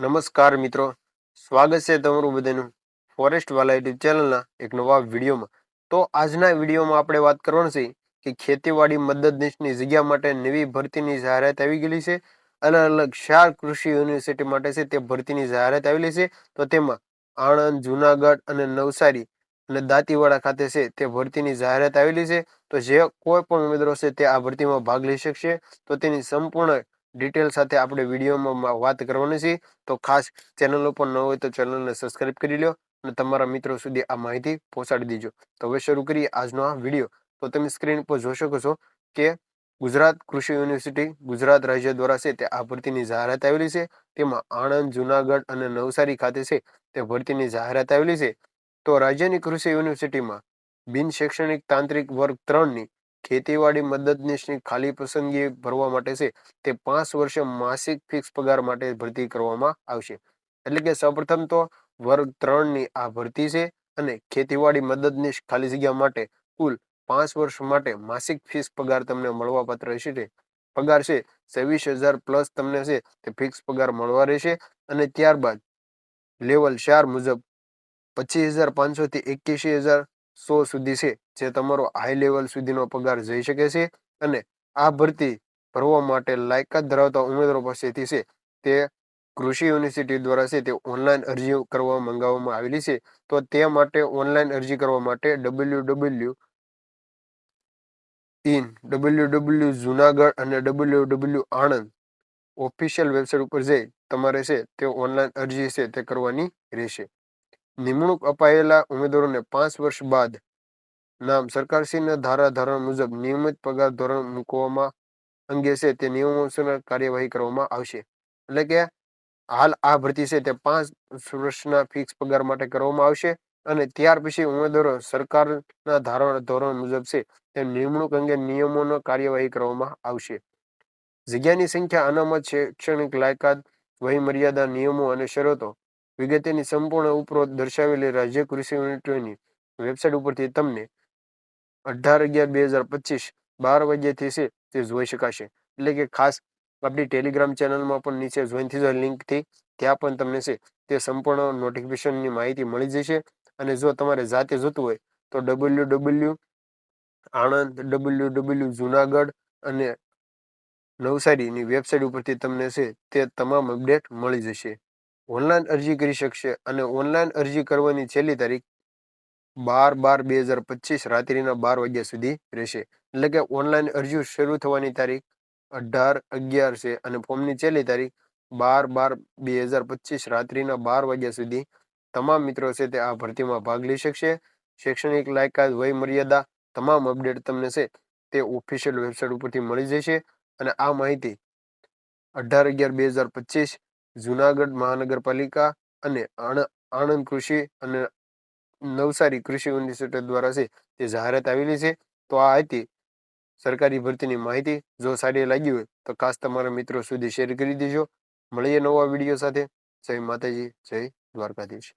નમસ્કાર મિત્રો. સ્વાગત છે તમારું બધાનું ફોરેસ્ટ વાલા યુટ્યુબ ચેનલના એક નવા વિડીયોમાં. તો આજના વિડીયોમાં આપણે વાત કરવાની છે કે ખેતીવાડી મદદનીશની જગ્યા માટે નવી ભરતીની જાહેરાત આવી ગયેલી છે અલગ અલગ ચાર કૃષિ યુનિવર્સિટી માટે છે તે ભરતીની જાહેરાત આવેલી છે. તો તેમાં આણંદ, જુનાગઢ અને નવસારી અને દાંતીવાડા ખાતે છે તે ભરતીની જાહેરાત આવેલી છે. તો જે કોઈ પણ ઉમેદવારો છે તે આ ભરતીમાં ભાગ લઈ શકશે. તો તેની સંપૂર્ણ ડિટેલ સાથે આપણે વિડીયોમાં વાત કરવાની છે. તો ખાસ ચેનલ ઉપર ન હોય તો ચેનલને સબસ્ક્રાઈબ કરી લો અને તમારા મિત્રો સુધી આ માહિતી પહોંચાડી દેજો. તો હવે શરૂ કરીએ આજનો આ વીડિયો. તો તમે સ્ક્રીન પર જોઈ શકો છો કે ગુજરાત કૃષિ યુનિવર્સિટી ગુજરાત રાજ્ય દ્વારા છે તે આ ભરતીની જાહેરાત આવેલી છે. તેમાં આણંદ, જુનાગઢ અને નવસારી ખાતે છે તે ભરતીની જાહેરાત આવેલી છે. તો રાજ્યની કૃષિ યુનિવર્સિટીમાં બિન શૈક્ષણિક તાંત્રિક વર્ગ ત્રણની ખેતીવાડી મદદનીશની ખાલી પસંદગી ભરવા માટે છે, તે પાંચ વર્ષે માસિક ફિક્સ પગાર માટે ભરતી કરવામાં આવશે. એટલે કે સૌપ્રથમ તો વર્ગ ત્રણની આ ભરતી છે અને ખેતીવાડી મદદનીશ ખાલી જગ્યા માટે કુલ પાંચ વર્ષ માટે માસિક ફિક્સ પગાર તમને મળવાપાત્ર રહેશે પગાર છે છવ્વીસ હજાર પ્લસ તમને છે તે ફિક્સ પગાર મળવા રહેશે અને ત્યારબાદ લેવલ ચાર મુજબ પચીસ હજાર પાંચસો થી એક્યાસી હજાર સો સુધી છે, જે તમારો હાઈ લેવલ સુધીનો પગાર જઈ શકે છે અને આ ભરતી ભરવા માટે લાયકાત ધરાવતા ઉમેદવારો પાસેથી છે. તે કૃષિ યુનિવર્સિટી દ્વારા છે, તે ઓનલાઈન અરજી કરવા મંગાવવામાં આવેલી છે. તો તે માટે ઓનલાઈન અરજી કરવા માટે W W in W W Junagadh અને W W Anand official website ઉપર જઈ તમારે છે, તે ઓનલાઈન અરજી છે, તે કરવાની રહેશે. નિમણૂક અપાયેલા ઉમેદવારોને પાંચ વર્ષ બાદ નામ સરકારશ્રીના ધારા ધોરણ મુજબ નિયમિત પગાર ધોરણ મૂકવામાં અંગે છે. તે નિયમો કાર્યવાહી કરવામાં આવશે. એટલે કે હાલ આ ભરતી છે તે પાંચ વર્ષના ફિક્સ પગાર માટે કરવામાં આવશે અને ત્યાર પછી ઉમેદવારો સરકારના ધારા ધોરણ મુજબ છે તે નિમણૂક અંગે નિયમોનો કાર્યવાહી કરવામાં આવશે. જગ્યાની સંખ્યા અનામત, શૈક્ષણિક લાયકાત વય મર્યાદા નિયમો અને શરતો વિગતેની સંપૂર્ણ ઉપરોક્ત દર્શાવેલી રાજ્ય કૃષિ યુનિટની વેબસાઇટ ઉપરથી તમને અઢાર અગિયાર બે હજાર પચીસ બાર વાગ્યાથી છે તે જોઈ શકાશે. એટલે કે ખાસ આપણી ટેલિગ્રામ ચેનલમાં પણ નીચે જોઈન થઈ જાય લિંકથી, ત્યાં પણ તમને છે તે સંપૂર્ણ નોટિફિકેશનની માહિતી મળી જશે. અને જો તમારે જાતે જોતું હોય તો W W Anand W W Junagadh અને નવસારીની વેબસાઇટ ઉપરથી તમને છે તે તમામ અપડેટ મળી જશે. ઓનલાઈન અરજી કરી શકશે અને ઓનલાઈન અરજી કરવાની છેલ્લી તારીખ બાર બાર બે હજાર પચીસ રાત્રિના બાર વાગ્યા સુધી રહેશે. એટલે કે ઓનલાઈન અરજી શરૂ થવાની તારીખ અઢાર, અગિયાર છે અને ફોર્મની છેલ્લી તારીખ બાર બાર બે હજાર પચીસ રાત્રિના બાર વાગ્યા સુધી તમામ મિત્રો છે તે આ ભરતીમાં ભાગ લઈ શકશે. શૈક્ષણિક લાયકાત વય મર્યાદા તમામ અપડેટ તમને છે તે ઓફિશિયલ વેબસાઇટ ઉપરથી મળી જશે. અને આ માહિતી અઢાર, અગિયાર, બે હજાર પચીસ જુનાગઢ મહાનગરપાલિકા અને આણંદ કૃષિ અને નવસારી કૃષિ યુનિવર્સિટી દ્વારા છે તે જાહેરાત આવેલી છે. તો આ હતી સરકારી ભરતીની માહિતી. જો સારી લાગી હોય તો ખાસ તમારા મિત્રો સુધી શેર કરી દેજો. મળીએ નવા વીડિયો સાથે. જય માતાજી, જય દ્વારકાધીશ.